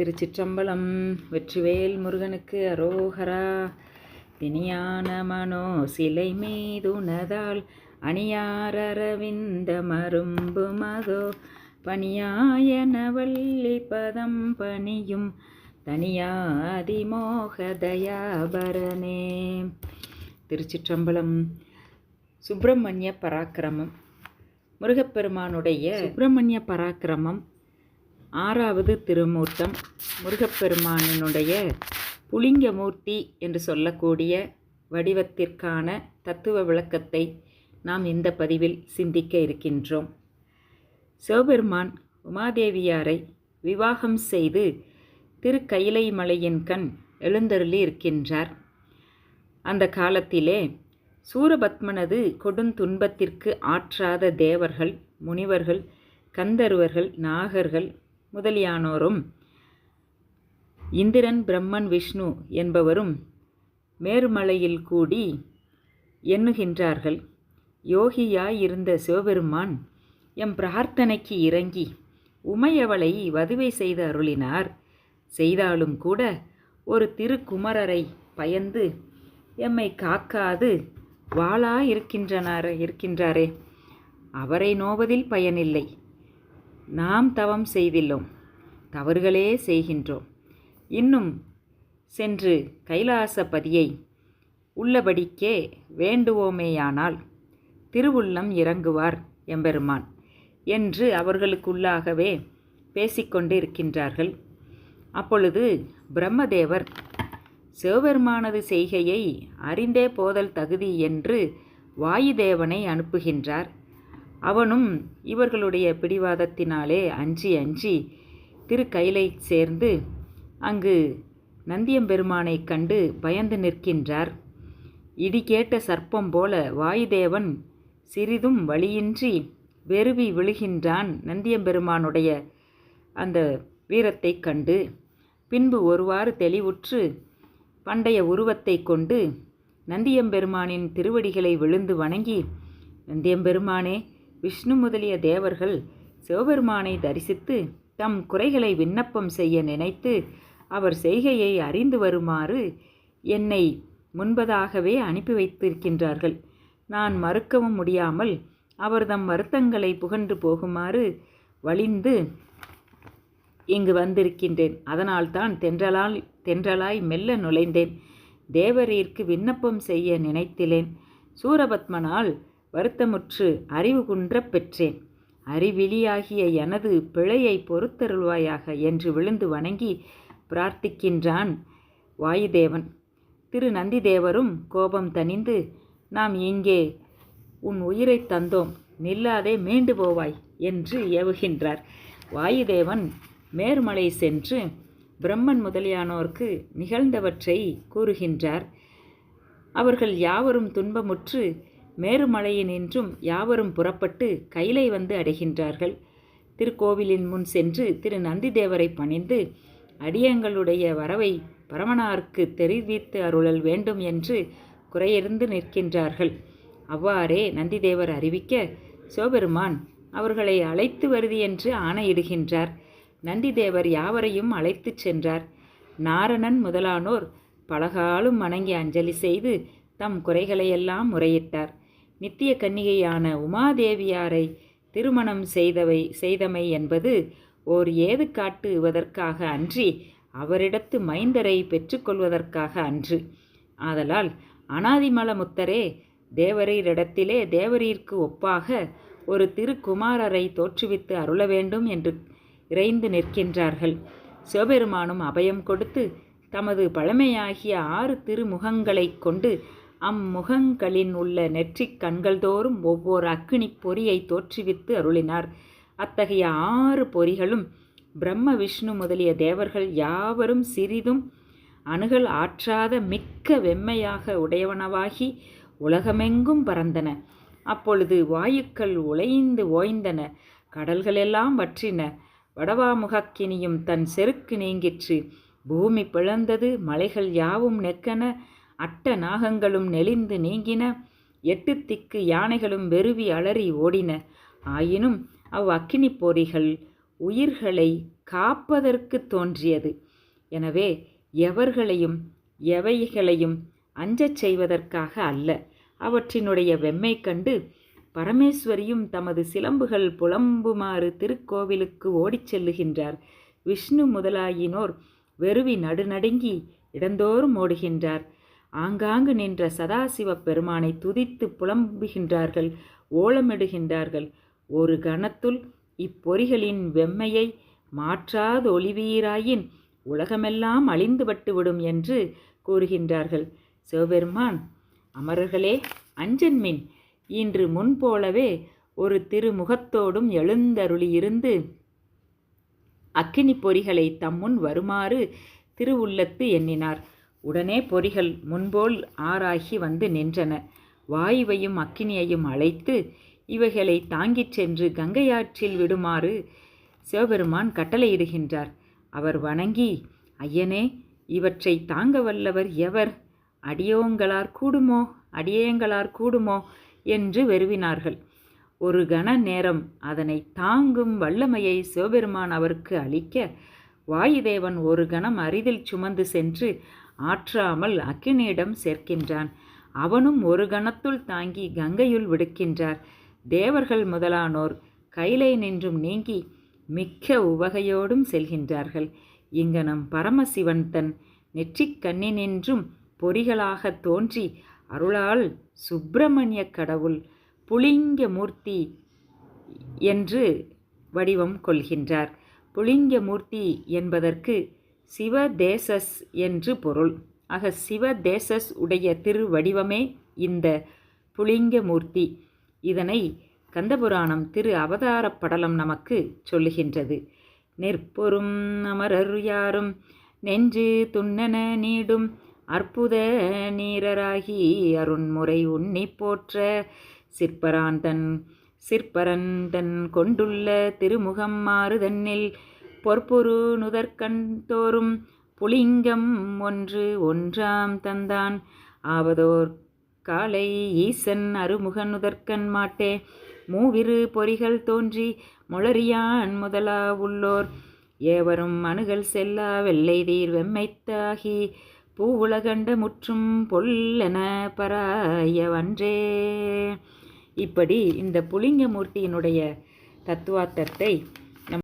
திருச்சிற்றம்பலம் வெற்றிவேல் முருகனுக்கு அரோகரா. தினியான மனோ சிலை மீதுனதால் அணியாரவிந்த மரும்பு மதோ. பணியாயன வள்ளி பதம் பணியும் தனியாதிமோக தயாபரனே. திருச்சிற்றம்பலம் சுப்பிரமணிய பராக்கிரமம். முருகப்பெருமானுடைய சுப்பிரமணிய பராக்கிரமம். ஆறாவது திருமூர்த்தம் முருகப்பெருமானினுடைய புலிங்கமூர்த்தி என்று சொல்லக்கூடிய வடிவத்திற்கான தத்துவ விளக்கத்தை நாம் இந்த பதிவில் சிந்திக்க இருக்கின்றோம். சிவபெருமான் உமாதேவியாரை விவாகம் செய்து திருக்கயிலை மலையின் கண் எழுந்தருளி இருக்கின்றார். அந்த காலத்திலே சூரபத்மனது கொடுந்துன்பத்திற்கு ஆற்றாத தேவர்கள் முனிவர்கள் கந்தர்வர்கள் நாகர்கள் முதலியானோரும் இந்திரன் பிரம்மன் விஷ்ணு என்பவரும் மேருமலையில் கூடி எண்ணுகின்றார்கள். யோகியாய் இருந்த சிவபெருமான் எம் பிரார்த்தனைக்கு இறங்கி உமையவளை வதுவை செய்து அருளினார். செய்தாலும் கூட ஒரு திருக்குமரரை பயந்து எம்மை காக்காது வாளா இருக்கின்றனார் இருக்கின்றாரே. அவரை நோவதில் பயனில்லை. நாம் தவம் செய்தில்லோம் தவறுகளே செய்கின்றோம். இன்னும் சென்று கைலாசபதியை உள்ளபடிக்கே வேண்டுவோமேயானால் திருவுள்ளம் இறங்குவார் எம்பெருமான் என்று அவர்களுக்குள்ளாகவே பேசிக்கொண்டு இருக்கின்றார்கள் அப்பொழுது பிரம்மதேவர் சிவபெருமானது செய்கையை அறிந்தே போதல் தகுதி என்று வாயுதேவனை அனுப்புகின்றார். அவனும் இவர்களுடைய பிடிவாதத்தினாலே அஞ்சி அஞ்சி திருக்கைலை சேர்ந்து அங்கு நந்தியம்பெருமானை கண்டு பயந்து நிற்கின்றார். இடி கேட்ட சர்ப்பம் போல வாயுதேவன் சிறிதும் வழியின்றி வெறுவி விழுகின்றான் நந்தியம்பெருமானுடைய அந்த வீரத்தை கண்டு. பின்பு ஒருவாறு தெளிவுற்று பண்டைய உருவத்தை கொண்டு நந்தியம்பெருமானின் திருவடிகளை விழுந்து வணங்கி நந்தியம்பெருமானே விஷ்ணு முதலிய தேவர்கள் சிவபெருமானை தரிசித்து தம் குறைகளை விண்ணப்பம் செய்ய நினைத்து அவர் செய்கையை அறிந்து வருமாறு என்னை முன்பதாகவே அனுப்பி வைத்திருக்கின்றார்கள். நான் மறுக்கவும் முடியாமல் அவர் தம் வருத்தங்களை புகன்று போகுமாறு வலிந்து இங்கு வந்திருக்கின்றேன். அதனால்தான் தென்றலால் தென்றலாய் மெல்ல நுழைந்தேன். தேவரீர்க்கு விண்ணப்பம் செய்ய நினைத்திலேன். சூரபத்மனால் வருத்தமுற்று அறிவு குன்றப் பெற்றேன். அறிவிலியாகிய எனது பிழையை பொறுத்தருள்வாயாக என்று விழுந்து வணங்கி பிரார்த்திக்கின்றான் வாயுதேவன். திரு நந்திதேவரும் கோபம் தணிந்து நாம் இங்கே உன் உயிரை தந்தோம். நில்லாதே மீண்டு போவாய் என்று ஏவுகின்றார். வாயுதேவன் மேர்மலை சென்று பிரம்மன் முதலியானோர்க்கு நிகழ்ந்தவற்றை கூறுகின்றார். அவர்கள் யாவரும் துன்பமுற்று மேருமலையினின்றும் யாவரும் புறப்பட்டு கைலை வந்து அடைகின்றார்கள். திருக்கோவிலின் முன் சென்று திரு நந்திதேவரை பணிந்து அடியங்களுடைய வரவை பரமனாருக்கு தெரிவித்து அருளல் வேண்டும் என்று குறையிருந்து நிற்கின்றார்கள். அவ்வாறே நந்திதேவர் அறிவிக்க சிவபெருமான் அவர்களை அழைத்து வருதி என்று ஆணையிடுகின்றார். நந்திதேவர் யாவரையும் அழைத்துச் சென்றார். நாரணன் முதலானோர் பலகாலும் வணங்கி அஞ்சலி செய்து தம் குறைகளையெல்லாம் முறையிட்டார். நித்திய கன்னிகையான உமாதேவியாரை திருமணம் செய்தவை செய்தமை என்பது ஓர் ஏது காட்டுவதற்காக அன்றி அவரிடத்து மைந்தரை பெற்றுக்கொள்வதற்காக அன்று. ஆதலால் அனாதிமல முத்தரே தேவரீரிடத்திலே தேவரீர்க்கு ஒப்பாக ஒரு திருக்குமாரரை தோற்றுவித்து அருள வேண்டும் என்று இறைந்து நிற்கின்றார்கள். சிவபெருமானும் அபயம் கொடுத்து தமது பழமையாகிய ஆறு திருமுகங்களைக் கொண்டு அம்முகங்களின் உள்ள நெற்றிக் கண்கள்தோறும் ஒவ்வொரு அக்கினி பொறியை தோற்றுவித்து அருளினார். அத்தகைய ஆறு பொறிகளும் பிரம்ம விஷ்ணு முதலிய தேவர்கள் யாவரும் சிறிதும் அணுகல் ஆற்றாத மிக்க வெம்மையாக உடையவனவாகி உலகமெங்கும் பறந்தன. அப்பொழுது வாயுக்கள் உலைந்து ஓய்ந்தன. கடல்களெல்லாம் வற்றின. வடவாமுகக்கினியும் தன் செருக்கு நீங்கிற்று. பூமி பிளந்தது. மலைகள் யாவும் நெக்கன. அட்ட நாகங்களும் நெளிந்து நீங்கின எட்டு திக்கு யானைகளும் வெறுவி அலறி ஓடின. ஆயினும் அவ் அக்கினி போரிகள் உயிர்களை காப்பதற்கு தோன்றியது. எனவே எவர்களையும் எவைகளையும் அஞ்சச் செய்வதற்காக அல்ல. அவற்றினுடைய வெம்மை கண்டு பரமேஸ்வரியும் தமது சிலம்புகள் புலம்புமாறு திருக்கோவிலுக்கு ஓடிச் செல்லுகின்றார். விஷ்ணு முதலாயினோர் வெறுவி நடுநடுங்கி இடந்தோறும் ஓடுகின்றார். ஆங்காங்கு நின்ற சதாசிவ பெருமானை துதித்து புலம்புகின்றார்கள் ஓலமிடுகின்றார்கள். ஒரு கணத்துள் இப்பொறிகளின் வெம்மையை மாற்றாது ஒளிவீராயின் உலகமெல்லாம் அழிந்துபட்டு விடும் என்று கூறுகின்றார்கள். சிவபெருமான் அமரர்களே அஞ்சன்மின் இன்று முன்போலவே ஒரு திருமுகத்தோடும் எழுந்தருளியிருந்து அக்கினி பொறிகளை தம்முன் வருமாறு திருவுள்ளத்து எண்ணினார். உடனே பொறிகள் முன்போல் ஆறாகி வந்து நின்றன. வாயுவையும் அக்கினியையும் அழைத்து இவைகளை தாங்கிச் சென்று கங்கையாற்றில் விடுமாறு சிவபெருமான் கட்டளையிடுகின்றார். அவர் வணங்கி ஐயனே இவற்றை தாங்க வல்லவர் எவர்? அடியோங்களார் கூடுமோ? அடியேங்களார் கூடுமோ? என்று வெறுவினார்கள். ஒரு கண நேரம் அதனை தாங்கும் வல்லமையை சிவபெருமான் அவருக்கு அளிக்க வாயுதேவன் ஒரு கணம் அரிதில் சுமந்து சென்று ஆற்றாமல் அக்கினியிடம் சேர்க்கின்றான். அவனும் ஒரு கணத்துள் தாங்கி கங்கையுள் விடுக்கின்றார். தேவர்கள் முதலானோர் கைலை நின்றும் நீங்கி மிக்க உவகையோடும் செல்கின்றார்கள். இங்கனம் பரமசிவன் தன் நெற்றிக் கண்ணினின்றும் பொறிகளாக தோன்றி அருளால் சுப்பிரமணிய கடவுள் புலிங்க மூர்த்தி என்று வடிவம் கொள்கின்றார். புலிங்க மூர்த்தி என்பதற்கு சிவதேசஸ் என்று பொருள். ஆக சிவதேசஸ் உடைய திருவடிவமே இந்த புலிங்க மூர்த்தி இதனை கந்தபுராணம் திரு அவதாரப் படலம் நமக்கு சொல்லுகின்றது. நெற்பொரும் அமரர் யாரும் நெஞ்சு துண்ணன நீடும் அற்புத நீரராகி அருண்முறை உன்னி போற்ற சிற்பராந்தன் சிற்பரந்தன் கொண்டுள்ள திருமுகம் மாறுதன்னில் பொற்பொரு நுதற்கண் தோறும் புலிங்கம் ஒன்று ஒன்றாம் தந்தான். ஆவதோர் காலை ஈசன் அருமுகன் நுதற்கண் மாட்டே. மூவிரு பொறிகள் தோன்றி முளறியான் முதலா உள்ளோர். ஏவரும் அணுகல் செல்லா வெள்ளை தீர் வெம்மைத்தாகி பூவுலகண்ட முற்றும் பொல்லென பராயவன்றே. இப்படி இந்த புலிங்கமூர்த்தியினுடைய தத்துவார்த்தத்தை